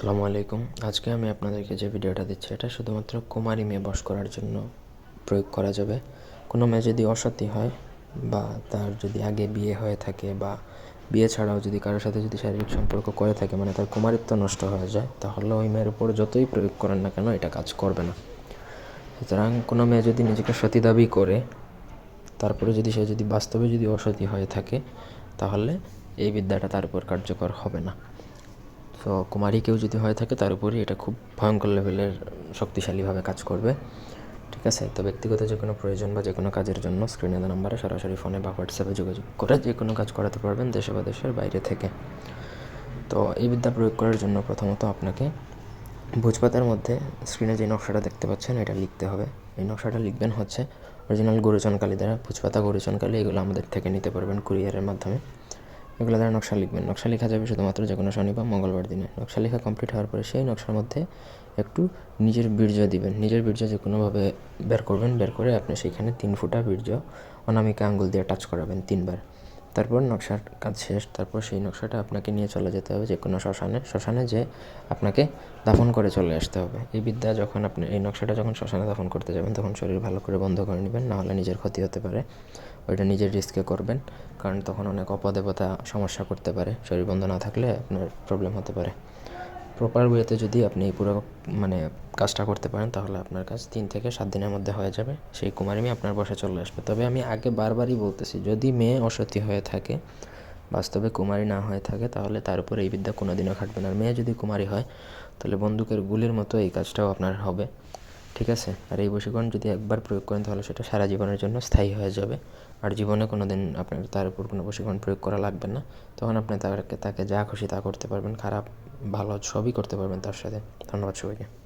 আসসালামু আলাইকুম। আজকে আমি আপনাদেরকে যে ভিডিওটা দিচ্ছি, এটা শুধুমাত্র কুমারী মেয়ে বশ করার জন্য প্রয়োগ করা যাবে। কোনো মেয়ে যদি অসতী হয় বা তার যদি আগে বিয়ে হয়ে থাকে বা বিয়ে ছাড়াও যদি কারোর সাথে যদি শারীরিক সম্পর্ক করে থাকে মানে তার কুমারিত্ব নষ্ট হয়ে যায়, তাহলে ওই মেয়ের উপর যতই প্রয়োগ করেন না কেন এটা কাজ করবে না। সুতরাং কোনো মেয়ে যদি নিজেকে সতী দাবি করে, তারপরে যদি সে যদি বাস্তবে যদি অসতী হয়ে থাকে, তাহলে এই বিদ্যাটা তার উপর কার্যকর হবে না। তো কুমারী কেউ যদি হয়ে থাকে, তার উপরই এটা খুব ভয়ঙ্কর লেভেলের শক্তিশালীভাবে কাজ করবে। ঠিক আছে? তো ব্যক্তিগত যে কোনো প্রয়োজন বা যে কোনো কাজের জন্য স্ক্রিনে দেওয়া নাম্বারে সরাসরি ফোনে বা হোয়াটসঅ্যাপে যোগাযোগ করে যে কোনো কাজ করাতে পারবেন দেশে বা দেশের বাইরে থেকে। তো এই বিদ্যা প্রয়োগ করার জন্য প্রথমত আপনাকে ভোজপাতার মধ্যে স্ক্রিনে যে নকশাটা দেখতে পাচ্ছেন, এটা লিখতে হবে। এই নকশাটা লিখবেন হচ্ছে অরিজিনাল গরুচনকালী দ্বারা, ভোজপাতা গরুচনকালী এগুলো আমাদের থেকে নিতে পারবেন কুরিয়ারের মাধ্যমে। এগুলো দ্বারা নকশা লিখবেন। নকশা লেখা যাবে শুধুমাত্র যে কোনো শনি বা মঙ্গলবার দিনে। নকশা লেখা কমপ্লিট হওয়ার পরে সেই নকশার মধ্যে একটু নিজের বীর্য দিবেন। নিজের বীর্য যে কোনোভাবে বের করবেন, বের করে আপনি সেইখানে তিন ফুটা বীর্য অনামিকা আঙ্গুল দিয়ে টাচ করাবেন তিনবার। তারপর নকশার কাজ শেষ, তারপর সেই নকশাটা আপনাকে নিয়ে চলে যেতে হবে যে কোনো শ্মশানে। শ্মশানে যে আপনাকে দাফন করে চলে আসতে হবে। এই বিদ্যা যখন আপনি, এই নকশাটা যখন শ্মশানে দাফন করতে যাবেন, তখন শরীর ভালো করে বন্ধ করে নেবেন, নাহলে নিজের ক্ষতি হতে পারে। ওইটা নিজের রিস্কে করবেন, কারণ তখন অনেক অপদেবতা, সমস্যা করতে পারে। শরীর বন্ধ না থাকলে আপনার প্রবলেম হতে পারে। প্রপার ওয়েতে যদি আপনি পুরো মানে কাজটা করতে পারেন, তাহলে আপনার কাজ তিন থেকে সাত দিনের মধ্যে হয়ে যাবে। সেই কুমারী মেয়ে আপনার বসে চলে আসবে। তবে আমি আগে বারবারই বলতেছি, যদি মেয়ে অসতী হয়ে থাকে, বাস্তবে কুমারী না হয়ে থাকে, তাহলে তার উপর এই বিদ্যা কোনোদিনও খাটবে না। আর মেয়ে যদি কুমারী হয়, তাহলে বন্দুকের গুলির মতো এই কাজটাও আপনার হবে। ঠিক আছে? আর এই বশীকরণ যদি একবার প্রয়োগ করেন তাহলে সেটা সারা জীবনের জন্য স্থায়ী হয়ে যাবে। আর জীবনে কোনো দিন আপনার তার উপর কোনো বশীকরণ প্রয়োগ করা লাগবে না। তখন আপনি তাকে তাকে যা খুশি তা করতে পারবেন, খারাপ, ভালো সবই করতে পারবেন তার সাথে। ধন্যবাদ সবাইকে।